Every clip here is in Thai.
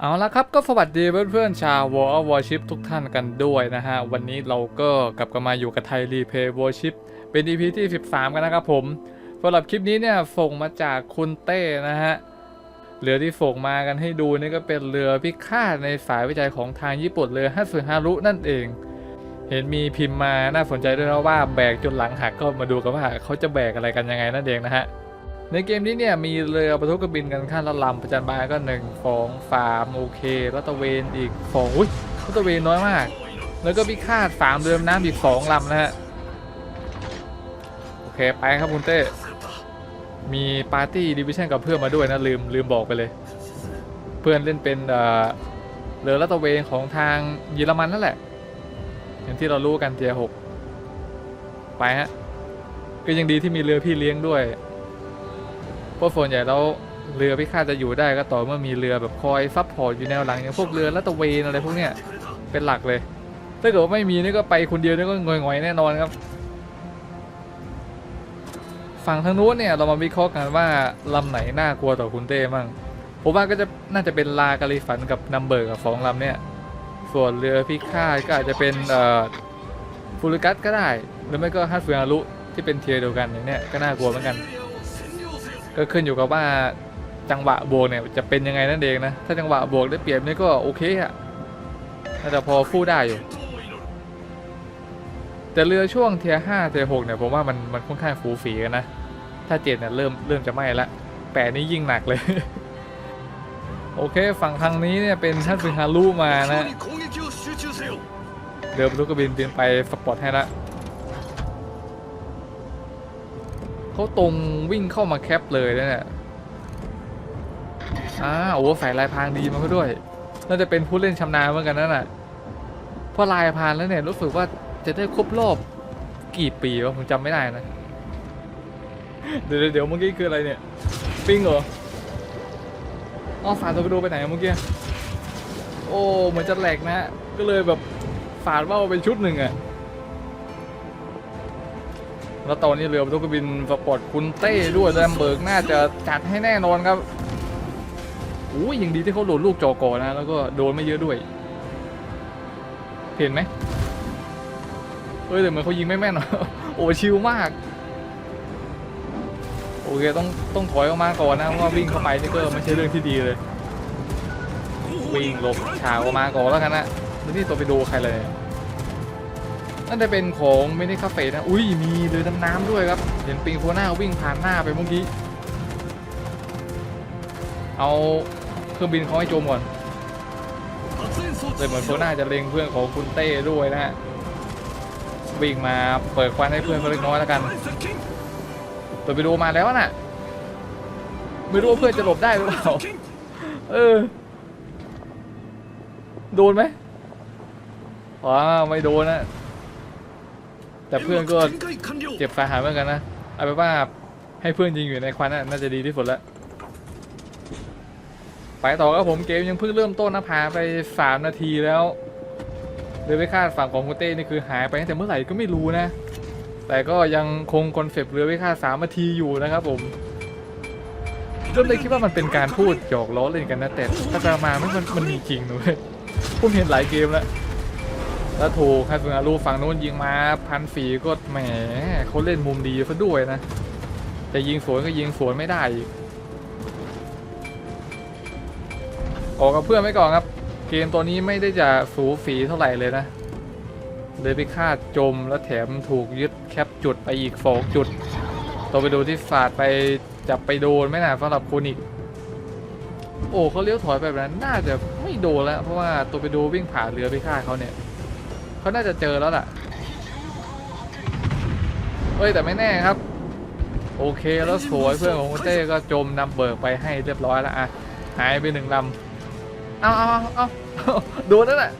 เอาละครับก็สวัสดีเพื่อนๆชาว War of Warship ทุกท่านกันด้วยนะฮะ วันนี้เราก็กลับกันมาอยู่กับไทยรีเพย์ Warship เป็น EP ที่ 13 กันนะครับผมสำหรับคลิปนี้เนี่ยส่งมาจากคุณเต้นะฮะเรือที่ส่งมากันให้ดูนี่ก็เป็นเรือพิฆาตในสายวิจัยของทางญี่ปุ่นเรือฮัตสึฮารุนั่นเอง เห็นมีพิมพ์มาน่าสนใจด้วยนะว่าแบกจนหลังหักก็มาดูกันว่าเขาจะแบกอะไรกันยังไงนั่นเองนะฮะ ในเกมนี้เนี่ยมีเรือบรรทุกเครื่องบินกันข้างละลำประจันบานก็หนึ่งสองสามโอเคแล้วตเวนอีกสองอุ้ยแล้วตเวนน้อยมาก แล้วก็พิฆาตสามเรือน้ำอีกสองลำนะฮะโอเคไปครับคุณเต้มีปาร์ตี้ดิวิชั่นกับเพื่อนมาด้วยนะลืมลืมบอกไปเลย เพื่อนเล่นเป็นเอ่อเรือลาดตเวนของทางเยอรมันนั่นแหละอย่างที่เรารู้กันเทียหกไปฮะก็ยังดีที่มีเรือพี่เลี้ยงด้วย เพราะส่วนใหญ่แล้วเรือพิฆาตจะอยู่ได้ก็ต่อเมื่อมีเรือแบบคอยซับพอร์ตอยู่แนวหลังอย่างพวกเรือลาดตระเวนอะไรพวกเนี้ยเป็นหลักเลย ถ้าเกิดว่าไม่มีนี่ก็ไปคนเดียวนี่ก็งอยๆแน่นอนครับ ฝั่งทางนู้นเนี่ยเรามาวิเคราะห์กันว่าลำไหนน่ากลัวต่อคุณเต้มั่งผมว่าก็จะน่าจะเป็นลากาลิฟันกับนัมเบอร์กับสองลำเนี่ย ส่วนเรือพิฆาตก็อาจจะเป็นเอ่อฟูริกัสก็ได้ หรือไม่ก็ฮัตสึฮารุที่เป็นเทียร์เดียวกันอย่างเนี้ยก็น่ากลัวเหมือนกัน ก็ขึ้นอยู่กับว่าจังหวะบวกเนี่ยจะเป็นยังไงนั่นเองนะ ถ้าจังหวะบวกได้เปรียบนี่ก็โอเคอะแต่พอฟู่ได้อยู่ แต่เรือช่วงเทียห้าเทียหกเนี่ยผมว่ามันมันค่อนข้างฟูฝีกันนะ ถ้าเจ็ดเนี่ยเริ่มเริ่มจะไหม้ละแปดนี่ยิ่งหนักเลย โอเคฝั่งทางนี้เนี่ยเป็นท่านซึฮารุมานะ เดิมลูกกระบินดินไปสปอร์ตให้ละ เขาตรงวิ่งเข้ามาแคปเลยนะเนี่ยอ่าโอ้ฝ่ายลายพรางดีมากด้วย น่าจะเป็นผู้เล่นชำนาญเหมือนกันนั่นน่ะเพราะลายพรางแล้วเนี่ยรู้สึกว่าจะได้ครบรอบกี่ปีวะผมจำไม่ได้นะ เดี๋ยวเดี๋ยวเมื่อกี้คืออะไรเนี่ย ปิ้งเหรออ๋อฝาตัวไปดูไปไหนเมื่อกี้ โอ้เหมือนจะแหลกนะ ก็เลยแบบฝาดว่าเป็นชุดหนึ่งอะ แล้วตอนนี้เรือบรรทุกครื่องบินสปอร์ตคุณเต้ด้วยแรมเบิร์กน่าจะจัดให้แน่นอนครับอู้ยังดีที่เขาโดนลูกจอกอนะ แล้วก็โดนไม่เยอะด้วย เห็นไหมเอ้ยแต่เหมือนเขายิงไม่แม่นโอ้ชิลมาก โอเคต้องต้องถอยออกมาก่อนนะเพราะว่าวิ่งเข้าไปนี่ก็ไม่ใช่เรื่องที่ดีเลย วิ่งหลบฉากออกมาก่อนแล้วกันนะไม่ได้ตัวไปดูใครเลย น่าจะเป็นของเมนิคาเฟ่นะ อุ้ยมีเรือดำน้ำด้วยครับ เห็นปิงโฟน้าวิ่งผ่านหน้าไปเมื่อกี้ เอาเครื่องบินเขาให้โจมก่อนเลยเหมือนโฟน้าจะเล็งเพื่อนของคุณเต้ด้วยนะฮะ วิ่งมาเปิดควันให้เพื่อนเขาเล็กน้อยแล้วกันตัวไปดูมาแล้วน่ะ ไม่รู้เพื่อนจะหลบได้หรือเปล่า เออ โดนไหมว้าไม่โดนนะ แต่เพื่อนก็เจ็บสาหัสเหมือนกันนะเอาไปว่าให้เพื่อนยิงอยู่ในควันน่าจะดีที่สุดละไปต่อครับผมเกมยังเพิ่งเริ่มต้นนะผ่านไป 3 นาทีแล้วเลยไปคาดฝั่งของโคเต้นี่คือหายไปแต่เมื่อไหร่ก็ไม่รู้นะ แต่ก็ยังคงคอนเซปต์เรือไปคาดสามนาทีอยู่นะครับผมเริ่มเลยคิดว่ามันเป็นการพูดหยอกล้อเล่นกันนะแต่ถ้าจะมาไมันมันมีจริงหนูผมเห็นหลายเกมแล้ว แล้วถูกฮาซุนารุฝั่งโน้นยิงมาพันฝีก็แหมเขาเล่นมุมดีซะด้วยนะ แต่ยิงสวนก็ยิงสวนไม่ได้อีกออกกับเพื่อนไว้ก่อนครับ เกมตัวนี้ไม่ได้จะสูฝีเท่าไหร่เลยนะ เลยไปคาจมแล้วแถมถูกยึดแคปจุดไปอีกสองจุดตัวไปดูที่ฝาดไปจับไปโดนไม่น่าสำหรับคุณอีกโอ้เขาเลี้ยวถอยไปแบบนั้นน่าจะไม่โดนแล้ว เพราะว่าตัวไปดูวิ่งผ่านเรือไปฆ่าเขาเนี่ย เขาน่าจะเจอแล้วล่ะเอ้ยแต่ไม่แน่ครับ โอเคแล้วสวยเพื่อนของคุณเต้ก็จมนำเบิกไปให้เรียบร้อยแล้วอะหายไปหนึ่งลำเอาเอาเอาโดนนั่นแหละ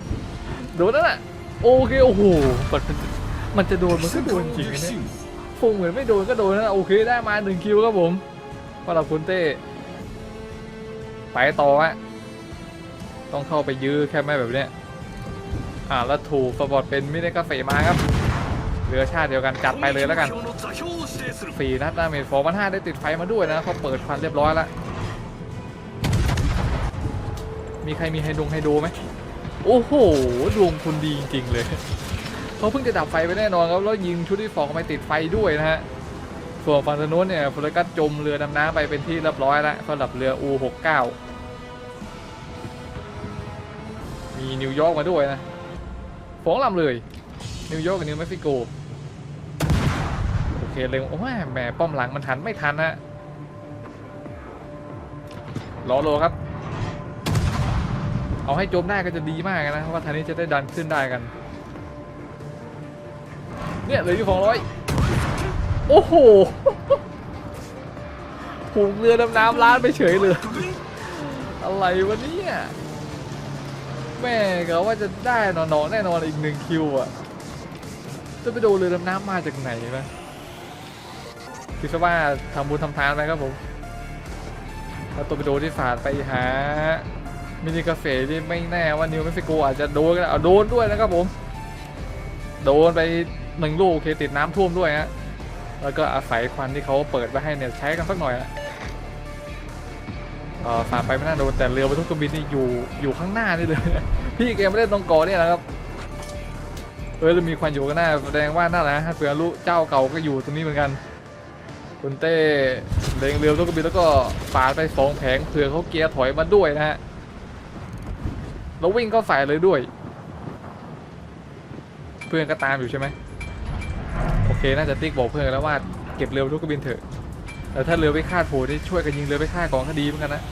โดนนั่นแหละโอเคโอ้โหมันมันมันจะโดนมันก็โดนจริงนะฟงเหมือนไม่โดนก็โดนนะโอเคได้มาหนึ่งคิวครับผมสำหรับคุณเต้ไปต่อฮะต้องเข้าไปยื้อแค่ไม่แบบเนี้ย อ่าแล้วถูกสบอดเป็นไม่ได้กาเฟมาครับเหลือชาติเดียวกันจัดไปเลยแล้วกันฟีนัทนาเมจฟอร์มันห้าได้ติดไฟมาด้วยนะเขาเปิดควันเรียบร้อยแล้วมีใครมีไฮดงไฮโดไหมโอ้โหดวงคุณดีจริงๆเลยเขาเพิ่งจะดับไฟไปแน่นอนครับแล้วยิงชุดที่ฟองไปติดไฟด้วยนะฮะส่วนฝั่งนู้นเนี่ยพลกัสจมเรือดำน้ำไปเป็นที่เรียบร้อยแล้วสำหรับเรือ U69 มีนิวยอร์กมาด้วยนะ สองลำเลย นิวยอร์กกับนิวเม็กซิโก โอเคเลยโอ้ยแหมป้อมหลังมันทันไม่ทันนะรอโลครับ เอาให้โจมได้ก็จะดีมากนะเพราะว่าทางนี้จะได้ดันขึ้นได้กัน เนี่ยเหลืออยู่สองร้อยโอ้โหผูกเรือดำน้ำล้านไปเฉยเลย อะไรวะเนี่ย แม่ก็ว่าจะได้นอนๆแน่นอนอีกหนึ่งคิวอะ จะไปดูเรือดำน้ำมาจากไหนนะคิดซะว่าทำบุญทำทานไปครับผมแล้วตัวไปดูที่ฝาดไปหา มินิกาเฟ่ที่ไม่แน่ว่านิวเม็กซิโกอาจจะโดนก็ได้เอาโดนด้วยนะครับผม โดนไปหนึ่งลูกโอเคติดน้ำท่วมด้วยฮะแล้วก็อาศัยควันที่เขาเปิดไว้ให้เนี่ยใช้กันสักหน่อยอะ เออฝาดไปไม่น่าโดนแต่เรือบรรทุกเครื่องบินนี่อยู่อยู่ข้างหน้านี่เลย พี่เกมไม่ได้ตรงเกอเนี่ยนะครับเออมีควันอยู่ข้างหน้าแสดงว่าน่าแหละฮะเผื่อรู้เจ้าเก่าก็อยู่ตรงนี้เหมือนกันคุณเต้เล็งเรือรถกระบินแล้วก็ปาดไปสองแผงเผื่อเขาเกียร์ถอยมาด้วยนะฮะแล้ววิ่งเข้าใส่เลยด้วย เพื่อนก็ตามอยู่ใช่ไหมโอเคน่าจะติ๊กบอกเพื่อนแล้วว่าเก็บเรือรถกระบินเถอะ แต่ถ้าเรือไปคาดโผล่นี่ช่วยกันยิงเรือไปคาดของคดีเหมือนกันนะ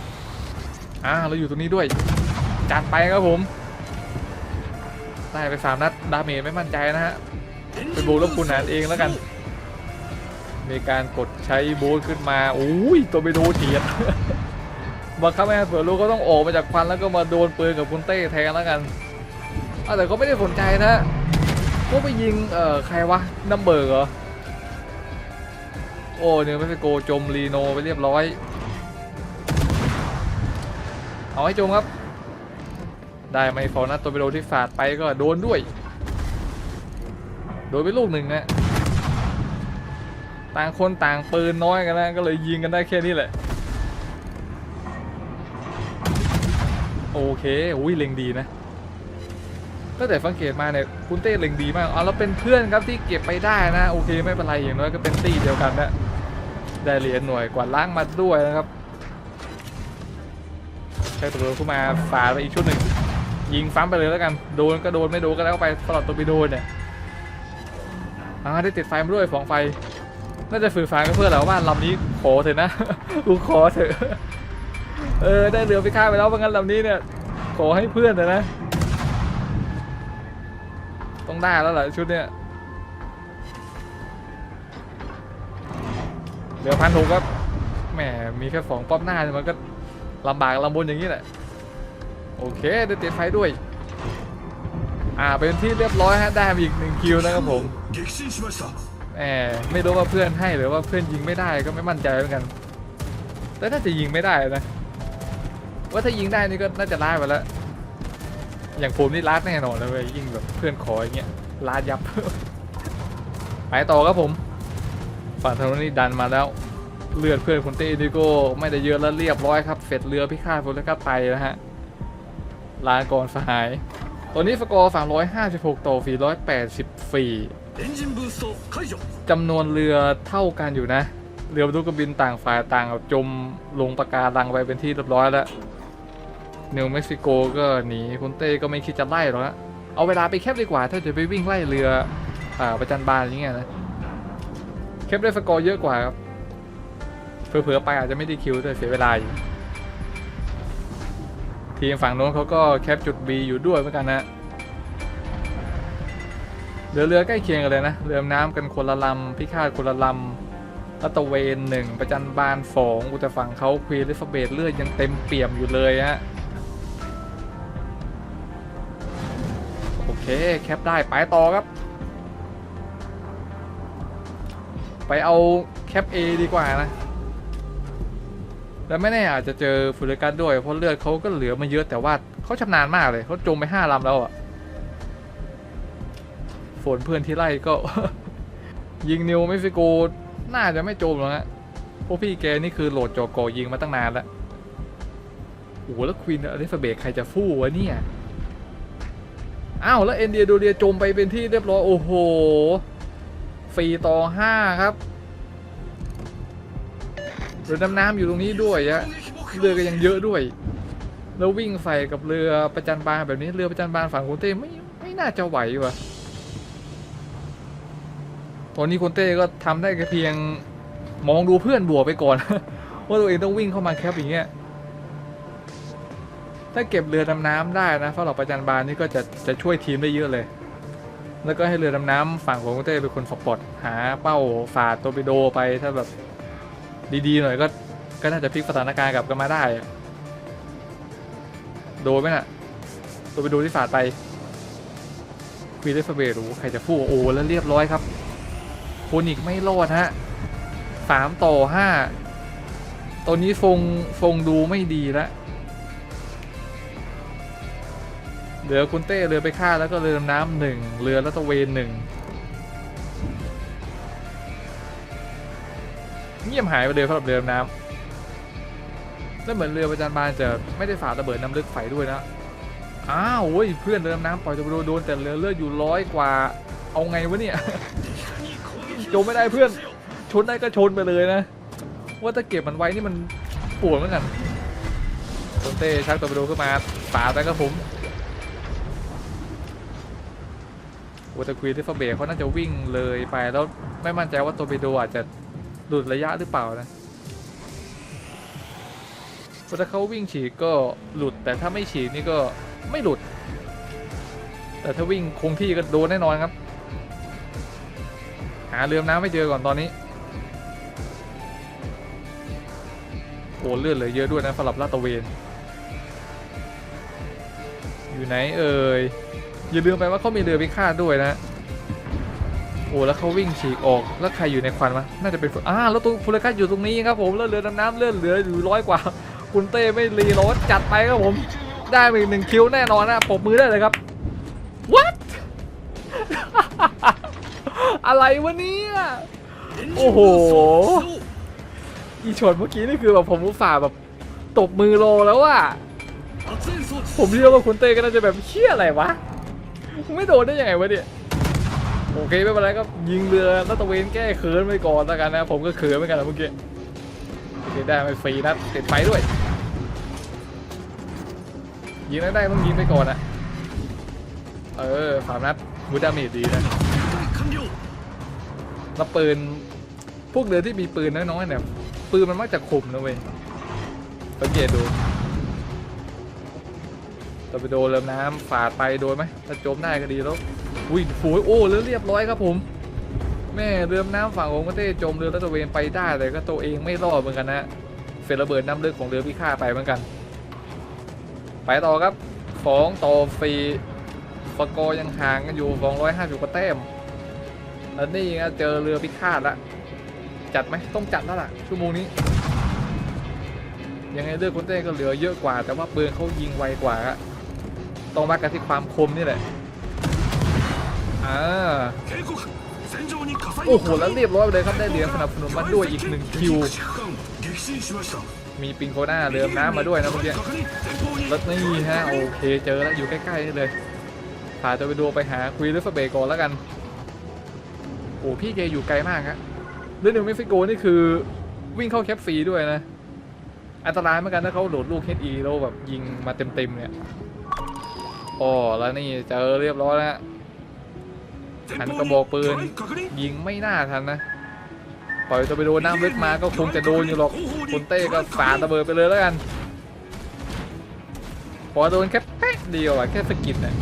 อ่าเราอยู่ตรงนี้ด้วยจัดไปครับผมได้ไปสามนัดดาเมจไม่มั่นใจนะฮะเป็นบูลบคูณหารเองแล้วกัน มีการกดใช้บูทขึ้นมาอุ้ยตัวไปโดนเถียดบังคับให้เผื่อรู้ก็ต้องออกมาจากควันแล้วก็มาโดนปืนกับคุณเต้แทนแล้วกันแต่ก็ไม่ได้สนใจนะก็ไปยิงเอ่อใครวะนัมเบอร์เหรอ โอ้เนวเม็กซิโกจมลีโนไปเรียบร้อย เอาให้จมครับ ได้ไม่ฟอนะตัวไปโดนที่ฝาดไปก็โดนด้วย โดนไปลูกหนึ่งนะต่างคนต่างปืนน้อยกันนะก็เลยยิงกันได้แค่นี้แหละ โอเคอุ้ยเล็งดีนะ ตั้งแต่สังเกตมาเนี่ยคุณเต้เล็งดีมากเอาแล้วเป็นเพื่อนครับที่เก็บไปได้นะโอเคไม่เป็นไรอย่างน้อยก็เป็นตีเดียวกันนะได้เหรียญหน่วยกว่าดล้างมาด้วยนะครับใช้ตัวเข้ามาฝาดไปอีกชุดหนึ่งยิงซ้ำไปเลยแล้วกันโดนก็โดนไม่โดนก็แล้วไปสลับตัวไปโดนเนี่ยอ่าได้ติดไฟมาด้วยฟองไฟ น่าจะสื่อสากับเพื่อนแล้วว่าลำนี้ขอเถอะนะกูขอเถอะเออได้เรือไปฆ่าไปแล้วเพราะงั้นลำนี้เนี่ยขอให้เพื่อนเถอะนะ หน้าแล้วแหละชุดเนี้ยเหลือพันหกครับแหมมีแค่สองป้อมหน้ามันก็ลำบากลำบนอย่างนี้แหละ โอเคได้เตะไฟด้วย อ่าเป็นที่เรียบร้อยฮะได้อีกหนึ่งคิวนะครับผมแหมไม่รู้ว่าเพื่อนให้หรือว่าเพื่อนยิงไม่ได้ก็ไม่มั่นใจเหมือนกัน แต่ถ้าจะยิงไม่ได้นะ ว่าถ้ายิงได้นี่ก็น่าจะไล่ไปแล้ว อย่างผมนี่ลาดแน่นอนเลยยิ่งแบบเพื่อนขออย่างเงี้ยลาดยับ ไปต่อครับผมฝั่งทางนี้ดันมาแล้วเลือดเพื่อนคุเต้นี่ก็ไม่ได้เยอะแล้วเรียบร้อยครับเสดเรือพิฆาตผมแล้วก็ไปนะฮะลาก่อนสหาย ตอนนี้สกอร์ฝั่ง156 ต่อ484จำนวนเรือเท่ากันอยู่นะ เรือบรรทุกบินต่างฝ่ายต่างจมลงประการังไปเป็นที่เรียบร้อยแล้ว นิวเม็กซิโกก็หนีคุณเต้ก็ไม่คิดจะไล่หรอกนะเอาเวลาไปแคปดีกว่า ถ้าจะไปวิ่งไล่เรืออ่าประจันบานอย่างเงี้ยนะแคปได้สกอร์เยอะกว่าครับเผลอๆไปอาจจะไม่ได้คิวด้วยเสียเวลาอยู่ทีมฝั่งโน้นเขาก็แคปจุด B อยู่ด้วยเหมือนกันนะเรือเรือใกล้เคียงกันเลยนะ เรือน้ำกันคนละลำพิฆาตคนละลำรัตะเวนหนึ่งประจันบานสองอุตฝั่งเขาควีนลิฟเบตเลือดยังเต็มเปี่ยมอยู่เลยฮะ เค แคปได้ ไปต่อครับ ไปเอาแคป A ดีกว่านะแล้วไม่แน่อาจจะเจอฟูริกัสด้วย เพราะเลือดเขาก็เหลือมาเยอะแต่ว่าเขาชำนาญมากเลยเขาจมไปห้าลำแล้วอะฝนเพื่อนที่ไล่ก็ ยิงนิวเม็กซิโกน่าจะไม่โจมหรอกฮะพวกพี่แกนี่คือโหลดจอกอยิงมาตั้งนานแล้วโอ้โหแล้วควีนอลิซาเบธใครจะฟู่วะเนี่ย อ้าว แล้วเอ็นเดียโดเรียจมไปเป็นที่เรียบร้อย โอ้โหฟรีต่อห้าครับเรือดำน้ำอยู่ตรงนี้ด้วยอะเรือก็ยังเยอะด้วย แล้ววิ่งใส่กับเรือประจันบานแบบนี้เรือประจันบานฝั่งคุณเต้ไม่ไม่น่าจะไหวว่ะตอนนี้คุณเต้ก็ทำได้แค่เพียงมองดูเพื่อนบวกไปก่อน ว่าตัวเองต้องวิ่งเข้ามาแคปอย่างเงี้ย ถ้าเก็บเรือดำน้ำได้นะฝรั่งประจันบานนี่ก็จะจะช่วยทีมได้เยอะเลย แล้วก็ให้เรือดำน้ำฝั่งของคุณเต้เป็นคนสปอร์ตหาเป้าฝาดโตร์ปิโดไปถ้าแบบดีๆหน่อยก็ก็น่าจะพลิกสถานการณ์กลับกันมาได้ โดนไหมน่ะโตร์ปิโดที่ฝาดไปควีนเดฟเบรู้ใครจะฟู่โอ้แล้วเรียบร้อยครับโคนิกไม่รอดฮะสามต่อห้าตอนนี้ฟงฟงดูไม่ดีแล้ว เหลือคุณเต้เรือไปฆ่าแล้วก็เรือดำน้ำหนึ่งเรือละตเวนหนึ่งเงียบหายไปเลยสำหรับเรือดำน้ำแล้วเหมือนเรือประจันบานจะไม่ได้ฝ่าระเบิดน้ำลึกไฟด้วยนะอ้าวเว้ยเพื่อนเรือดำน้ำปล่อยตัวโดนโดนแต่เรือเลือดอยู่ร้อยกว่า เอาไงวะเนี่ยโจมไม่ได้เพื่อนชนได้ก็ชนไปเลยนะ ว่าถ้าเก็บมันไว้นี่มันปวดเหมือนกันคุณเต้ชักตัวไปดูขึ้นมาฝาดไปครับผม วอเตอร์ควีนที่ฟเบรเขาน่าจะวิ่งเลยไปแล้วไม่มั่นใจว่าตัวไปโดอาจจะหลุดระยะหรือเปล่านะเพราถ้าเขาวิ่งฉีกก็หลุด แต่ถ้าไม่ฉีกนี่ก็ไม่หลุด แต่ถ้าวิ่งคงที่ก็โดนแน่นอนครับ หาเรือดำน้ำไม่เจอก่อนตอนนี้โอ้เลือดเลยเยอะด้วยนะสำหรับลาตะเวน อยู่ไหนเอ่ย อย่าลืมไปว่าเขามีเรือพิฆาด้วยนะ โอ้แล้วเขาวิ่งฉีกออก แล้วใครอยู่ในควันวะน่าจะเป็นอ่าแล้วตัวฟูลกาสอยู่ตรงนี้ครับผมแล้วเรือดำน้ำเลื่อนเหลืออยู่ร้อยกว่า คุณเต้ไม่รีรถจัดไปครับผม ได้อีกหนึ่งคิวแน่นอนนะผมมือได้เลยครับ what อะไรวะเนี่ยโอ้โหอีชนเมื่อกี้นี่คือแบบผมอุตส่าแบบตบมือโลแล้วอะผมเชื่อว่าคุณเต้ก็น่าจะแบบเชี่ยอะไรวะ ไม่โดนได้ยังไงวะเนี่ยโอเคไม่เป็นไรก็ยิงเรือแล้วตะเวนแก้เขินไปก่อนแล้วกันนะผมก็เขินเหมือนกันนะเมื่อกี้โอเคได้ไม่ฟรีนะติดไฟด้วยยิงแล้วได้ต้องยิงไปก่อนนะเออสามนัดมูดาเมจดีนะแล้วปืนพวกเรือที่มีปืนน้อยๆเนี่ยปืนมันมักจะคมนะเว้ยสังเกตดู ตอร์ปิโดนเรือน้ำฝาดไปโดนไหมถ้าจมได้ก็ดีแล้วอุ้ยโหยโอ้แล้วเรียบร้อยครับผม แม่เรือน้ำฝั่งองค์ประเทศจมเรือรัตะเวนไปได้แต่ก็ตัวเองไม่รอดเหมือนกันนะเฟรระเบิดน้ำลึกของเรือพิฆาตไปเหมือนกัน ไปต่อครับของต่อฟรีสกอร์ยังห่างกันอยู่ 250กว่าแต้มแล้วนี่ไงเจอเรือพิฆาตละจัดไหมต้องจัดแล้วล่ะชั่วโมงนี้ ยังไงเลือกคุณเต้ก็เหลือเยอะกว่า แต่ว่าปืนเขายิงไวกว่าอะ ต้องวักันที่ความคมนี่แหละอ่าโอ้โหแล้วเรียบร้อยเลยครับได้เหรียญสนับสนุนมาด้วยอีกหนึ่งคิว มีปิงโคด้าเรือมน้ำมาด้วยนะเมื่อกี้รถนี่ฮะโอเคเจอแล้วอยู่ใกล้ๆนี่เลยพาตัวไปดูไปหาคุยเรื่องเปก่อนแล้วกัน โอ้พี่เกอยู่ไกลมากฮะเรื่องหนึ่งเม็กซิโกนี่คือวิ่งเข้าแคปฟรีด้วยนะ อันตรายเหมือนกันถ้าเขาโหลดลูกเฮดีแล้วแบบยิงมาเต็มๆเนี่ย โอ้แล้วนี่เจอเรียบร้อยแล้วหันกระบอกปืน ยิงไม่น่าทันนะปล่อยตัวไปโดนน้ำลึกมาก็คงจะโดนอยู่หรอกคุณเต้ก็สาดระเบิดไปเลยแล้วกันพอโดนแค่แป๊กเดียวอะแค่สกิดอะ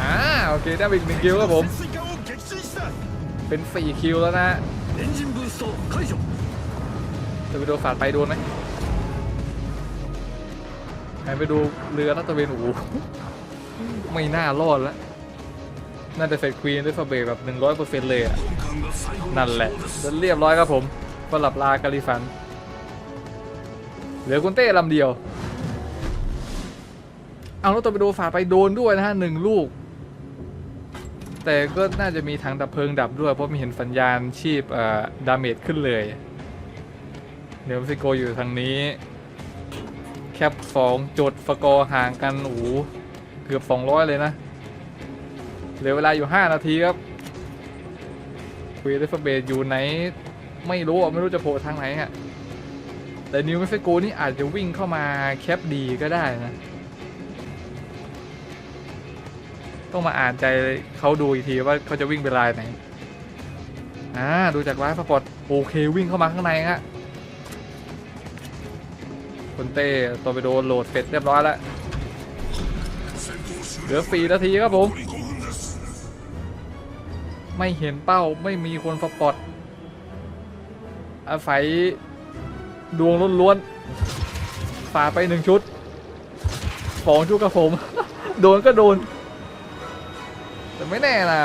อ่าโอเคได้อีกหนึ่งคิวครับผม เป็นสี่คิวแล้วนะจะไปโดนฝาดไปโดนไหมไปดูเรือรัตเวนโอ้ ไม่น่ารอดแล้ว น่าจะเสร็จควีนด้วยฟาเบรแบบ 100%เลยอะนั่นแหละจะเรียบร้อยครับผมสำหลับลากาลิฟัน เหลือกุนเต้ลำเดียว เอาแล้วตัวไปโดฝาไปโดนด้วยนะฮะหนึ่งลูก แต่ก็น่าจะมีถังดับเพลิงดับด้วยเพราะมีเห็นสัญญาณชีพเอ่อดาเมจขึ้นเลย เดี๋ยวซิโกอยู่ทางนี้ แคปสองจดฟกอห่างกันโอ้ กือบ 200 เลยนะ เหลือเวลาอยู่ 5 นาทีครับคุยเดฟเบดอยู่ไหน ไม่รู้ไม่รู้จะโผล่ทางไหนอะแต่นิวเม็กซิโกนี่อาจจะวิ่งเข้ามาแคปดีก็ได้นะ ต้องมาอ่านใจเขาดูอีกทีว่าเขาจะวิ่งไปลายไหนอ่าดูจากไลฟ์สปอร์ตโอเควิ่งเข้ามาข้างในฮะคุณเต้ตัวไปโดนโหลดเสร็จเรียบร้อยแล้ว ลือสี่นาทีครับผม ไม่เห็นเป้าไม่มีคนสปอตอาศัยดวงล้วนๆฝ่าไปหนึ่งชุดสองชุดกับผม โดนก็โดน แต่ไม่แน่นะ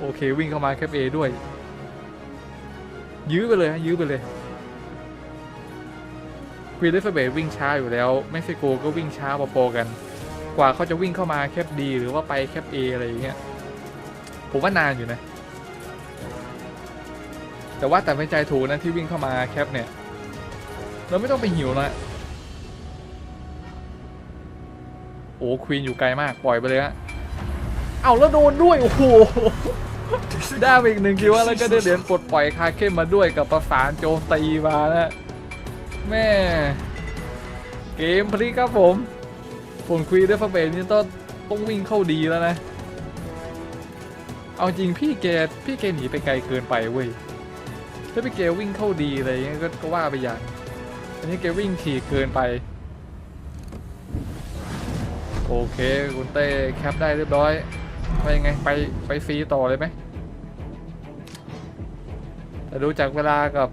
โอเควิ่งเข้ามาแคปเอด้วย ยื้อไปเลยยื้อไปเลย ควีนเลสเบดวิ่งช้าอยู่แล้วเม็กซิโกก็วิ่งช้าพอๆกัน กว่าเขาจะวิ่งเข้ามาแคปดีหรือว่าไปแคปเออะไรอย่างเงี้ยผมว่านานอยู่นะ แต่ว่าแต่ไม่ใจถูนะที่วิ่งเข้ามาแคปเนี่ย เราไม่ต้องไปหิวนะโอ้ควีนอยู่ไกลมากปล่อยไปเลยฮะเอาแล้วโดนด้วยโอ้โหได้ไปอีกหนึ่งคิวอะแล้วก็ได้เหรียญปลดปล่อยคาเข้มมาด้วยกับประสานโจมตีมานะ แม่เกมพลิกครับผมผลควีนได้ฟังเบนนี่ต้องต้องวิ่งเข้าดีแล้วนะ เอาจริงพี่เกดพี่เกดหนีไปไกลเกินไปเว้ยถ้าพี่เกดวิ่งเข้าดีอะไรเงี้ยก็ก็ว่าไปอย่างอันนี้เกดวิ่งถี่เกินไป โอเคคุณเต้แคปได้เรียบร้อยไปยังไงไปไปฟรีต่อเลยไหมแต่ดูจากเวลากับ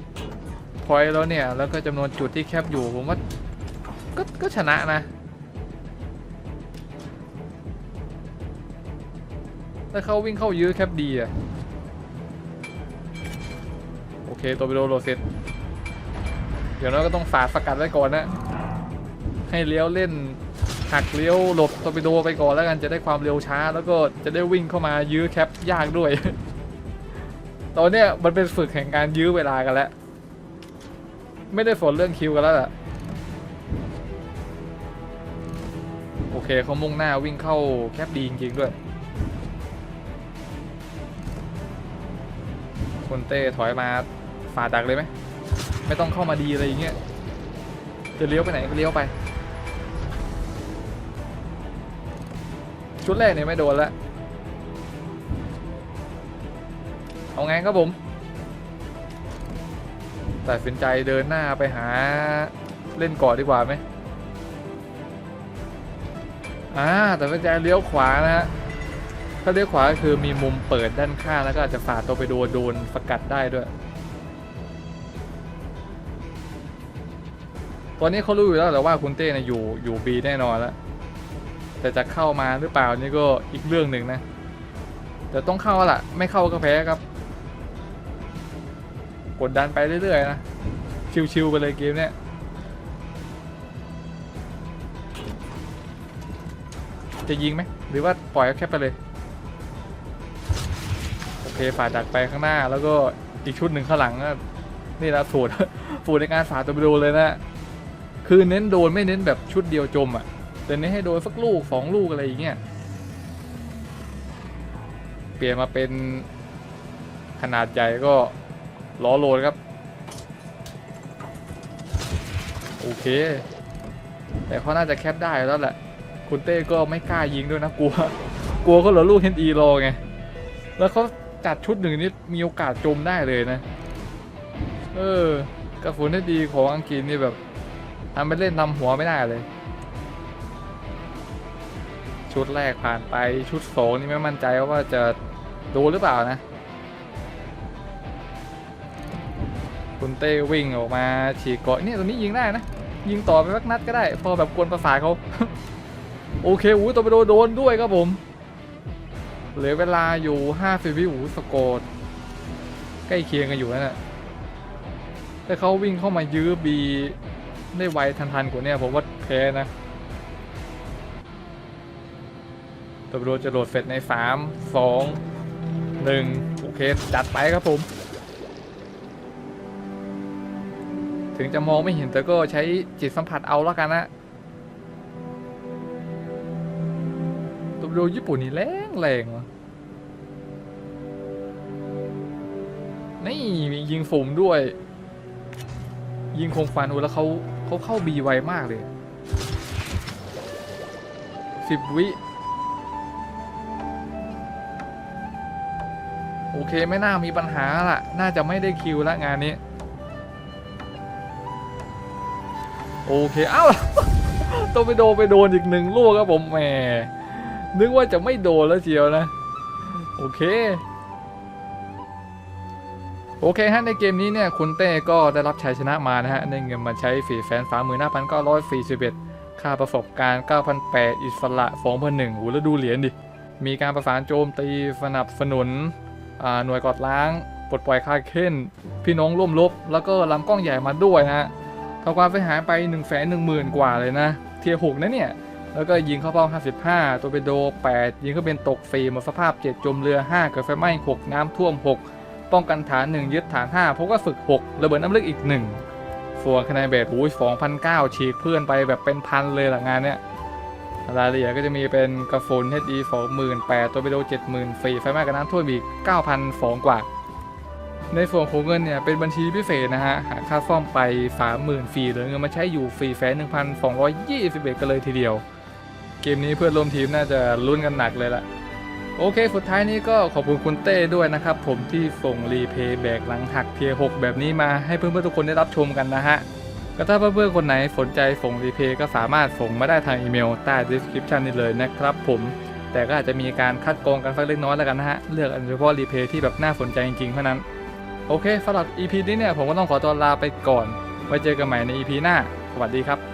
พอยแล้วเนี่ย แล้วก็จำนวนจุดที่แคปอยู่ ผมว่าก็ก็ชนะนะ ถ้าเขาวิ่งเข้ายื้อแคปดีอะโอเค ตัวไปโดนโรเซตเดี๋ยวเราก็ต้องฝาดสกัดไว้ก่อนนะ ให้เลี้ยวเล่นหักเลี้ยวหลบตัวไปโดไปก่อนแล้วกันจะได้ความเร็วช้า แล้วก็จะได้วิ่งเข้ามายื้อแคปยากด้วย ตอนเนี้ยมันเป็นฝึกแห่งการยื้อเวลากันแล้ว ไม่ได้ฝนเรื่องคิวกันแล้วล่ะ โอเคเขามุ่งหน้าวิ่งเข้าแคปดีจริงๆด้วยคุณเต้ถอยมาฝ่าดักเลยไหม ไม่ต้องเข้ามาดีอะไรอย่างเงี้ย จะเลี้ยวไปไหนก็เลี้ยวไป ชุดแรกเนี่ยไม่โดนแล้วเอาไงครับผม ตัดสินใจเดินหน้าไปหาเล่นก่อนดีกว่าไหมอ่าตัดสินใจเลี้ยวขวานะฮะถ้าเลี้ยวขวาก็คือมีมุมเปิดด้านข้างแล้วก็อาจจะฝ่าตัวไปโดนโดนสกัดได้ด้วย ตอนนี้เขารู้อยู่แล้วแต่ว่าคุณเต้นะอยู่อยู่บีแน่นอนแล้ว แต่จะเข้ามาหรือเปล่านี่ก็อีกเรื่องหนึ่งนะ แต่ต้องเข้าละไม่เข้าก็แพ้ครับ ดดันไปเรื่อยๆนะ ชิวๆไปเลยเกมเนี้ยจะยิงไหมหรือว่าปล่อยแค่ไปเลย โอเคฝ่าดักไปข้างหน้าแล้วก็อีกชุดหนึ่งข้างหลังก็นี่ละสูตรสูตรในการฝ่าตัวไปโดนเลยนะคือเน้นโดนไม่เน้นแบบชุดเดียวจมอะแต่เน้นให้โดนสักลูกสองลูกอะไรอย่างเงี้ยเปลี่ยนมาเป็นขนาดใหญ่ก็ ล้อโลนครับ โอเค แต่เขาน่าจะแคปได้แล้วแหละ คุณเต้ก็ไม่กล้ายิงด้วยนะกลัว กลัวเขาเหลือลูกเฮนอีรอไง แล้วเขาจัดชุดหนึ่งนี่มีโอกาสจมได้เลยนะ เออกระสุนได้ดีของอังกฤษนี่แบบทำไปเล่นนำหัวไม่ได้เลย ชุดแรกผ่านไปชุดสองนี่ไม่มั่นใจว่าจะโดนหรือเปล่านะ คุณเต้วิ่งออกมาฉีกเกาะเนี่ยตรงนี้ยิงได้นะ ยิงต่อไปสักนัดก็ได้ พอแบบกวนประสาเขา โอเคอู้ตัวไปโดนโดนด้วยครับผมเหลือเวลาอยู่5ฟิวิวสกอร์ใกล้เคียงกันอยู่นั่นแหละถ้าเขาวิ่งเข้ามายื้อบีได้ไวทันๆกว่านี้ผมว่าแพ้นะตัวไปโดนจะโหลดเฟสใน 3 2 1 โอเค จัดไปครับผม ถึงจะมองไม่เห็นแต่ก็ใช้จิตสัมผัสเอาแล้วกันนะตัวดูญี่ปุ่นนี่แรงแรงวะนี่มียิงฝุ่มด้วย ยิงคงฟันอูแล้วเขาเขาเข้าบีไวมากเลยสิบวิ โอเคไม่น่ามีปัญหาละน่าจะไม่ได้คิวละงานนี้ โอเคเอ้าต้องไปโดนไปโดนอีกหนึ่งลูกครับผมแหมนึกว่าจะไม่โดนแล้วเชียวนะ โอเค โอเคฮะในเกมนี้เนี่ยคุณเต้ก็ได้รับชัยชนะมานะฮะได้เงินมาใช้ฟรีแฟนสามหมื่นห้าพันเก้าร้อยฟรีสิบเอ็ดค่าประสบการณ์9,008อิสระ 2,001โหแล้วดูเหรียญดิ มีการประสานโจมตีสนับสนุน หน่วยกอดล้าง ปลดปล่อยคาเค้น พี่น้องร่วมรบแล้วก็ลำกล้องใหญ่มาด้วยนะฮะ ทำความเสียหายไป1นึ่งแสนหนึ่งหมื่นกว่าเลยนะ เทียหกนะเนี่ย แล้วก็ยิงเข้าเป้า 55 ตัวเปโด 8 ยิงเข้าเป็นตกฟรีหมดสภาพ 7 จมเรือ 5 เกิดไฟไหม้ 6 น้ำท่วม 6 ป้องกันฐาน 1 ยึดฐาน 5 เพราะว่าฝึก 6 ระเบิดน้ำลึกอีก 1 ส่วนคะแนนเบสหูย2,009ฉีกเพื่อนไปแบบเป็นพันเลยหลังงานเนี้ยรายละเอียดก็จะมีเป็นกระสุน HD 28,000ตัวไปโด70,000ฟรีไฟไหม้กับน้ำท่วมอีก9,002กว่า ในส่วนของเงินเนี่ยเป็นบัญชีพิเศษนะฮะหาค่าซ่อมไป 30,000ฟรีเหลือเงินมาใช้อยู่ฟรีแฟน1,221 กันเลยทีเดียว เกมนี้เพื่อนร่วมทีมน่าจะลุ้นกันหนักเลยล่ะโอเค สุดท้ายนี้ก็ขอบคุณคุณเต้ด้วยนะครับ ผมที่ส่งรีเพย์แบกหลังหักเทียร์6แบบนี้มาให้เพื่อนๆทุกคนได้รับชมกันนะฮะก็ถ้าเพื่อนๆคนไหนสนใจส่งรีเพย์ก็สามารถส่งมาได้ทางอีเมลใต้ description นี้เลยนะครับผมแต่ก็อาจจะมีการคัดกรองกันสักเล็กน้อยแล้วกันนะฮะเลือกอันเฉพาะรีเพย์ที่แบบน่าสนใจจริงๆเท่านั้น โอเคสำหรับ EP นี้เนี่ยผมก็ต้องขอตัวลาไปก่อน ไว้เจอกันใหม่ใน EP หน้า สวัสดีครับ